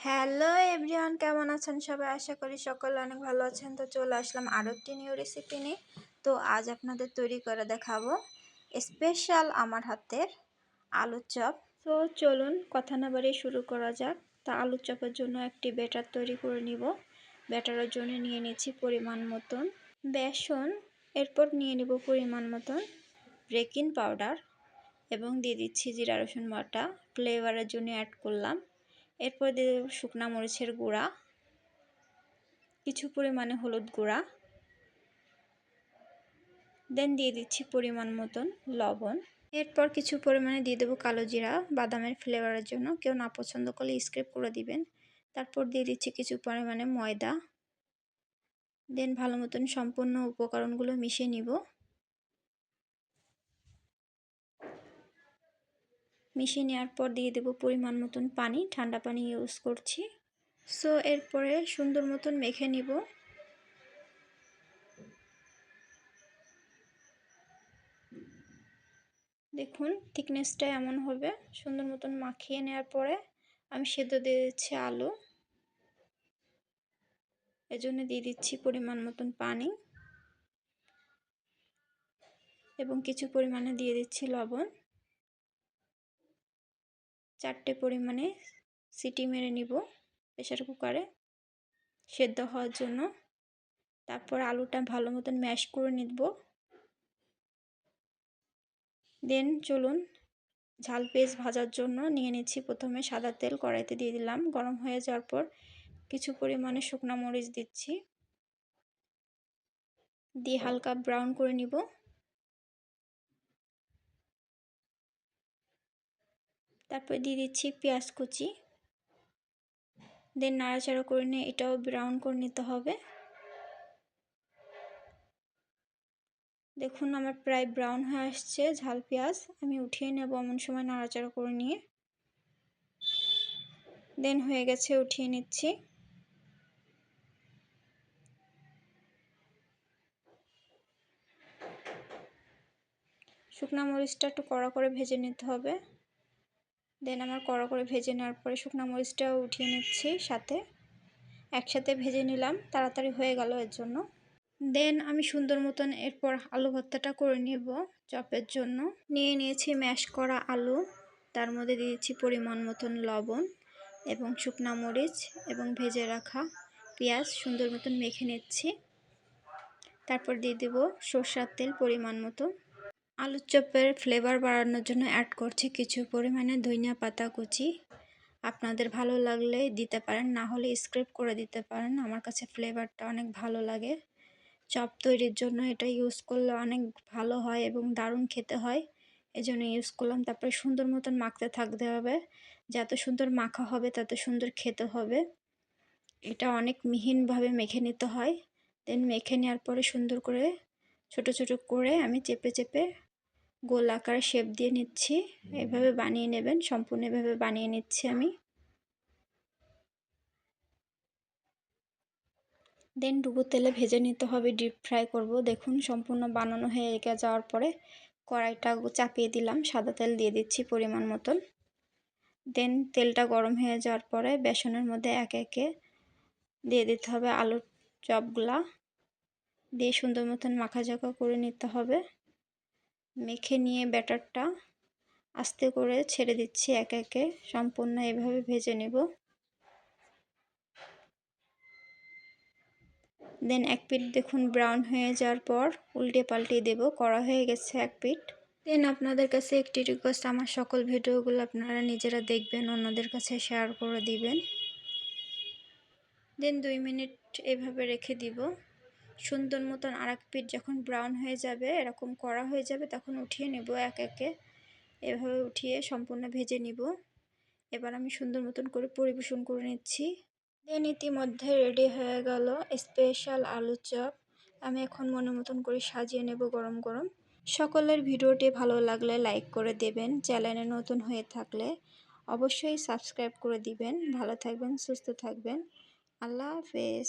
Hello everyone, কেমন আছেন সবাই? আশা করি সকলে অনেক ভালো আছেন। তো চলে আসলাম আরও একটি নিউ রেসিপি নিয়ে। তো আজ আপনাদের তৈরি করে দেখাবো স্পেশাল আমার হাতের আলুর চপ। তো চলুন কথা না বাড়িয়ে শুরু করা যাক। তা আলুর চপের জন্য একটি ব্যাটার তৈরি করে নিব। ব্যাটারের জন্য নিয়ে নিচ্ছি পরিমাণ মতন বেসন। এরপর নিয়ে নিব পরিমাণ মতন বেকিং পাউডার এবং দিয়ে দিচ্ছি জিরা, রসুন বাটা। ফ্লেভারের জন্য অ্যাড করলাম। এরপর দিয়ে দেবো শুকনা মরিচের গুঁড়া, কিছু পরিমাণে হলুদ গুঁড়া দেন দিয়ে দিচ্ছি পরিমাণ মতন লবণ। এরপর কিছু পরিমাণে দিয়ে দেবো কালো জিরা, বাদামের ফ্লেভারের জন্য। কেউ না পছন্দ করলে স্ক্রিপ করে দিবেন। তারপর দিয়ে দিচ্ছি কিছু পরিমাণে ময়দা। দেন ভালো মতন সম্পূর্ণ উপকরণগুলো মিশিয়ে নিব। মিশিয়ে নেওয়ার পর দিয়ে দেবো পরিমাণ মতন পানি। ঠান্ডা পানি ইউজ করছি। সো এরপরে সুন্দর মতন মেখে নিব। দেখুন থিকনেসটা এমন হবে। সুন্দর মতন মাখিয়ে নেওয়ার পরে আমি সেদ্ধ দিয়ে দিচ্ছি আলু। এজন্য দিয়ে দিচ্ছি পরিমাণ মতন পানি। এবং কিছু পরিমাণে দিয়ে দিচ্ছি লবণ। চারটে পরিমাণে সিটি মেরে নিব প্রেশার কুকারে সেদ্ধ হওয়ার জন্য। তারপর আলুটা ভালো মতন ম্যাশ করে নিব। দেন চলুন ঝাল পেস্ট ভাজার জন্য নিয়ে নিচ্ছি। প্রথমে সাদা তেল কড়াইতে দিয়ে দিলাম। গরম হয়ে যাওয়ার পর কিছু পরিমাণে শুকনা মরিচ দিচ্ছি। দিয়ে হালকা ব্রাউন করে নিব। তারপর দিয়ে দিচ্ছি পেঁয়াজ কুচি। দেন নাড়াচাড়া করে নিয়ে এটাও ব্রাউন করে নিতে হবে। দেখুন আমার প্রায় ব্রাউন হয়ে আসছে ঝাল পেঁয়াজ। আমি উঠিয়ে নেব এমন সময় নাড়াচাড়া করে নিয়ে। দেন হয়ে গেছে উঠিয়ে নিচ্ছি। শুকনা মরিচটা একটু কড়া করে ভেজে নিতে হবে। দেন আমার কড়া করে ভেজে নেওয়ার পরে শুকনো মরিচটাও উঠিয়ে নিচ্ছি সাথে। একসাথে ভেজে নিলাম, তাড়াতাড়ি হয়ে গেল এর জন্য। দেন আমি সুন্দর মতন এরপর আলু ভর্তাটা করে নেব চপের জন্য। নিয়ে নিয়েছি ম্যাশ করা আলু, তার মধ্যে দিয়েছি পরিমাণ মতন লবণ এবং শুকনা মরিচ এবং ভেজে রাখা পেঁয়াজ, সুন্দর মতন মেখে নিচ্ছি। তারপর দিয়ে দেব সর্ষার তেল পরিমাণ মতো। আলুর চপের ফ্লেভার বাড়ানোর জন্য অ্যাড করছি কিছু পরিমাণে ধনিয়া পাতা কুচি। আপনাদের ভালো লাগলে দিতে পারেন, না হলে স্ক্রিপ করে দিতে পারেন। আমার কাছে ফ্লেভারটা অনেক ভালো লাগে। চপ তৈরির জন্য এটা ইউজ করলে অনেক ভালো হয় এবং দারুণ খেতে হয়। এই জন্য ইউজ করলাম। তারপরে সুন্দর মতন মাখতে থাকতে হবে। যত সুন্দর মাখা হবে, তত সুন্দর খেতে হবে। এটা অনেক মিহিনভাবে মেখে নিতে হয়। দেন মেখে নেওয়ার পরে সুন্দর করে, ছোট ছোট করে আমি চেপে চেপে গোল আকারে শেপ দিয়ে নিচ্ছি। এভাবে বানিয়ে নেবেন সম্পূর্ণ এভাবে বানিয়ে নিচ্ছি আমি। দেন ডুবো তেলে ভেজে নিতে হবে ডিপ ফ্রাই করব। দেখুন সম্পূর্ণ বানানো হয়ে যাওয়ার পরে কড়াইটা চাপিয়ে দিলাম সাদা তেল দিয়ে দিচ্ছি পরিমাণ মতন। দেন তেলটা গরম হয়ে যাওয়ার পরে বেসনের মধ্যে একে একে দিয়ে দিতে হবে আলুর চপগুলা। দিয়ে সুন্দর মতন মাখা জাখা করে নিতে হবে। মেখে নিয়ে ব্যাটারটা আস্তে করে ছেড়ে দিচ্ছি এক একে। সম্পূর্ণ এভাবে ভেজে নেব। দেন এক পিঠ দেখুন ব্রাউন হয়ে যাওয়ার পর উল্টে পাল্টে দেব, করা হয়ে গেছে এক পিঠ। দেন আপনাদের কাছে একটি রিকোয়েস্ট আমার সকল ভিডিওগুলো আপনারা নিজেরা দেখবেন, অন্যদের কাছে শেয়ার করে দিবেন। দেন দুই মিনিট এভাবে রেখে দিব। সুন্দর মতন আর এক পিঠ যখন ব্রাউন হয়ে যাবে, এরকম করা হয়ে যাবে, তখন উঠিয়ে নেব এক একে। এভাবে উঠিয়ে সম্পূর্ণ ভেজে নিব। এবার আমি সুন্দর মতন করে পরিবেশন করে নিচ্ছি। দেন ইতিমধ্যে রেডি হয়ে গেল স্পেশাল আলু চপ। আমি এখন মনের মতন করে সাজিয়ে নেব গরম গরম। সকলের ভিডিওটি ভালো লাগলে লাইক করে দেবেন, চ্যানেলে নতুন হয়ে থাকলে অবশ্যই সাবস্ক্রাইব করে দিবেন। ভালো থাকবেন, সুস্থ থাকবেন। আল্লাহ হাফেজ।